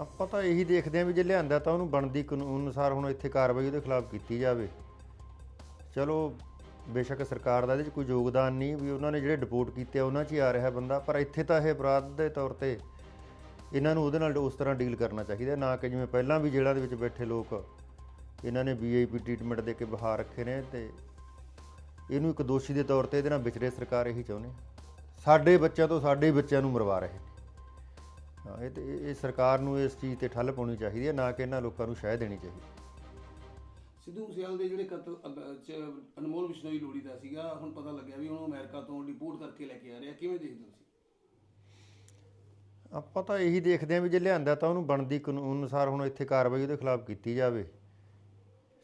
ਆਪਾਂ ਤਾਂ ਇਹੀ ਦੇਖਦੇ ਆਂ ਵੀ ਜੇ ਲਿਆਂਦਾ ਤਾਂ ਉਹਨੂੰ ਬਣਦੀ ਕਾਨੂੰਨ ਅਨੁਸਾਰ ਹੁਣ ਇੱਥੇ ਕਾਰਵਾਈ ਉਹਦੇ ਖਿਲਾਫ ਕੀਤੀ ਜਾਵੇ। ਚਲੋ, ਬੇਸ਼ੱਕ ਸਰਕਾਰ ਦਾ ਇਹਦੇ 'ਚ ਕੋਈ ਯੋਗਦਾਨ ਨਹੀਂ ਵੀ ਉਹਨਾਂ ਨੇ ਜਿਹੜੇ ਡਿਪੋਰਟ ਕੀਤੇ ਆ, ਉਹਨਾਂ 'ਚ ਹੀ ਆ ਰਿਹਾ ਬੰਦਾ, ਪਰ ਇੱਥੇ ਤਾਂ ਇਹ ਅਪਰਾਧ ਦੇ ਤੌਰ ਤੇ ਇਹਨਾਂ ਨੂੰ ਉਹਦੇ ਨਾਲ ਉਸ ਤਰ੍ਹਾਂ ਡੀਲ ਕਰਨਾ ਚਾਹੀਦਾ, ਨਾ ਕਿ ਜਿਵੇਂ ਪਹਿਲਾਂ ਵੀ ਜੇਲ੍ਹਾਂ ਦੇ ਵਿੱਚ ਬੈਠੇ ਲੋਕ ਇਹਨਾਂ ਨੇ ਵੀਆਈਪੀ ਟ੍ਰੀਟਮੈਂਟ ਦੇ ਕੇ ਬਹਾ ਰੱਖੇ ਨੇ ਤੇ ਇਹਨੂੰ ਇੱਕ ਦੋਸ਼ੀ ਦੇ ਤੌਰ ਤੇ ਇਹਦੇ ਨਾਲ ਵਿਚਰੇ ਸਰਕਾਰ ਇਹੀ ਚਾਹੁੰਦੇ ਸਾਡੇ ਬੱਚਿਆਂ ਤੋਂ ਸਾਡੇ ਹੀ ਬੱਚਿਆਂ ਨੂੰ ਮਰਵਾ ਰਹੇ ਹਾਂ ਇਹ ਤੇ ਇਹ ਸਰਕਾਰ ਨੂੰ ਇਸ ਚੀਜ਼ ਤੇ ਠੱਲ ਪਾਉਣੀ ਚਾਹੀਦੀ ਹੈ ਨਾ ਕਿ ਇਹਨਾਂ ਲੋਕਾਂ ਨੂੰ ਸ਼ਹਿ ਦੇਣੀ ਚਾਹੀਦੀ ਸਿੱਧੂ ਸਿਆਲ ਦੇ ਜਿਹੜੇ ਕਤਲ ਅਬ- ਚ ਅਨਮੋਲ ਬਿਸ਼ਨੋਈ ਲੋੜੀ ਦਾ ਸੀਗਾ ਹੁਣ ਪਤਾ ਲੱਗਿਆ ਵੀ ਉਹਨੂੰ ਅਮਰੀਕਾ ਤੋਂ ਡਿਪੋਰਟ ਕਰਕੇ ਲੈ ਕੇ ਆ ਰਿਹਾ। ਕਿਵੇਂ ਦੇਖਦੇ ਹੋ ਤੁਸੀਂ? ਆਪਾਂ ਤਾਂ ਇਹੀ ਦੇਖਦੇ ਆਂ ਵੀ ਜੇ ਲਿਆਂਦਾ ਤਾਂ ਉਹਨੂੰ ਬਣਦੀ ਕਾਨੂੰਨ ਅਨੁਸਾਰ ਹੁਣ ਇੱਥੇ ਕਾਰਵਾਈ ਉਹਦੇ ਖਿਲਾਫ ਕੀਤੀ ਜਾਵੇ।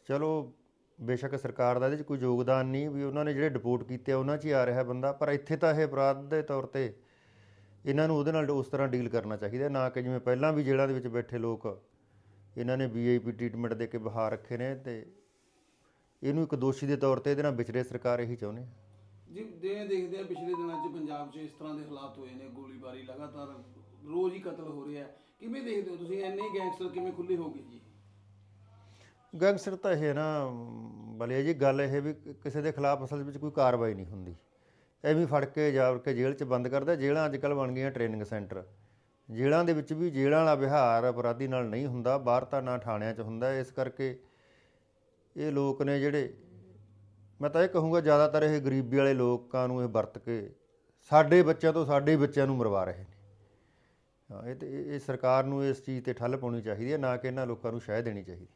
ਚਲੋ ਬੇਸ਼ੱਕ ਸਰਕਾਰ ਦਾ ਇਹਦੇ 'ਚ ਕੋਈ ਯੋਗਦਾਨ ਨਹੀਂ ਵੀ ਉਹਨਾਂ ਨੇ ਜਿਹੜੇ ਡਿਪੋਰਟ ਕੀਤੇ ਆ ਉਹਨਾਂ 'ਚ ਹੀ ਆ ਰਿਹਾ ਬੰਦਾ ਪਰ ਇੱਥੇ ਤਾਂ ਇਹ ਅਪਰਾਧ ਦੇ ਤੌਰ ਤੇ ਇਹਨਾਂ ਨੂੰ ਉਹਦੇ ਨਾਲ ਉਸ ਤਰ੍ਹਾਂ ਡੀਲ ਕਰਨਾ ਚਾਹੀਦਾ ਨਾ ਕਿ ਜਿਵੇਂ ਪਹਿਲਾਂ ਵੀ ਜੇਲ੍ਹਾਂ ਦੇ ਵਿੱਚ ਬੈਠੇ ਲੋਕ ਇਹਨਾਂ ਨੇ ਵੀਆਈਪੀ ਟ੍ਰੀਟਮੈਂਟ ਦੇ ਕੇ ਬਹਾ ਰੱਖੇ ਨੇ ਤੇ ਇਹਨੂੰ ਇੱਕ ਦੋਸ਼ੀ ਦੇ ਤੌਰ ਤੇ ਇਹਦੇ ਨਾਲ ਵਿਚਰੇ ਸਰਕਾਰ ਇਹੀ ਚਾਹੁੰਦੇ ਆ ਜੀ ਜਿਵੇਂ ਦੇਖਦੇ ਆ ਪਿਛਲੇ ਦਿਨਾਂ 'ਚ ਪੰਜਾਬ 'ਚ ਇਸ ਤਰ੍ਹਾਂ ਦੇ ਹਾਲਾਤ ਹੋਏ ਨੇ ਗੋਲੀਬਾਰੀ ਲਗਾਤਾਰ ਰੋਜ਼ ਹੀ ਕਤਲ ਹੋ ਰਿਹਾ ਕਿਵੇਂ ਦੇਖਦੇ ਹੋ ਤੁਸੀਂ? ਇੰਨੇ ਗੈਂਗਸਟਰ ਕਿਵੇਂ ਖੁੱਲੇ ਹੋ ਗਏ ਜੀ? ਗੈਂਗਸਟਰ ਤਾਂ ਇਹ ਨਾ ਬਲੇ ਜੀ ਗੱਲ ਇਹ ਵੀ ਕਿਸੇ ਦੇ ਖਿਲਾਫ ਅਸਲ ਵਿੱਚ ਕੋਈ ਕਾਰਵਾਈ ਨਹੀਂ ਹੁੰਦੀ। ਐਵੇਂ ਫੜ ਕੇ ਜਾ ਕੇ ਜੇਲ੍ਹ 'ਚ ਬੰਦ ਕਰਦਾ। ਜੇਲ੍ਹਾਂ ਅੱਜ ਕੱਲ੍ਹ ਬਣ ਗਈਆਂ ਟ੍ਰੇਨਿੰਗ ਸੈਂਟਰ। ਜੇਲ੍ਹਾਂ ਦੇ ਵਿੱਚ ਵੀ ਜੇਲ੍ਹਾਂ ਵਾਲਾ ਵਿਹਾਰ ਅਪਰਾਧੀ ਨਾਲ ਨਹੀਂ ਹੁੰਦਾ। ਬਾਹਰ ਤਾਂ ਨਾ ਥਾਣਿਆਂ 'ਚ ਹੁੰਦਾ। ਇਸ ਕਰਕੇ ਇਹ ਲੋਕ ਨੇ ਜਿਹੜੇ, ਮੈਂ ਤਾਂ ਇਹ ਕਹੂੰਗਾ ਜ਼ਿਆਦਾਤਰ ਇਹ ਗਰੀਬੀ ਵਾਲੇ ਲੋਕਾਂ ਨੂੰ ਇਹ ਵਰਤ ਕੇ ਸਾਡੇ ਬੱਚਿਆਂ ਤੋਂ ਸਾਡੇ ਹੀ ਬੱਚਿਆਂ ਨੂੰ ਮਰਵਾ ਰਹੇ ਨੇ। ਹਾਂ, ਇਹ ਤੇ, ਇਹ ਸਰਕਾਰ ਨੂੰ ਇਸ ਚੀਜ਼ ਤੇ ਠੱਲ ਪਾਉਣੀ ਚਾਹੀਦੀ ਹੈ। ਨਾ ਕਿ ਇਹਨਾਂ ਲੋਕਾਂ ਨੂੰ ਸ਼ਹਿ ਦੇਣੀ ਚਾਹੀਦੀ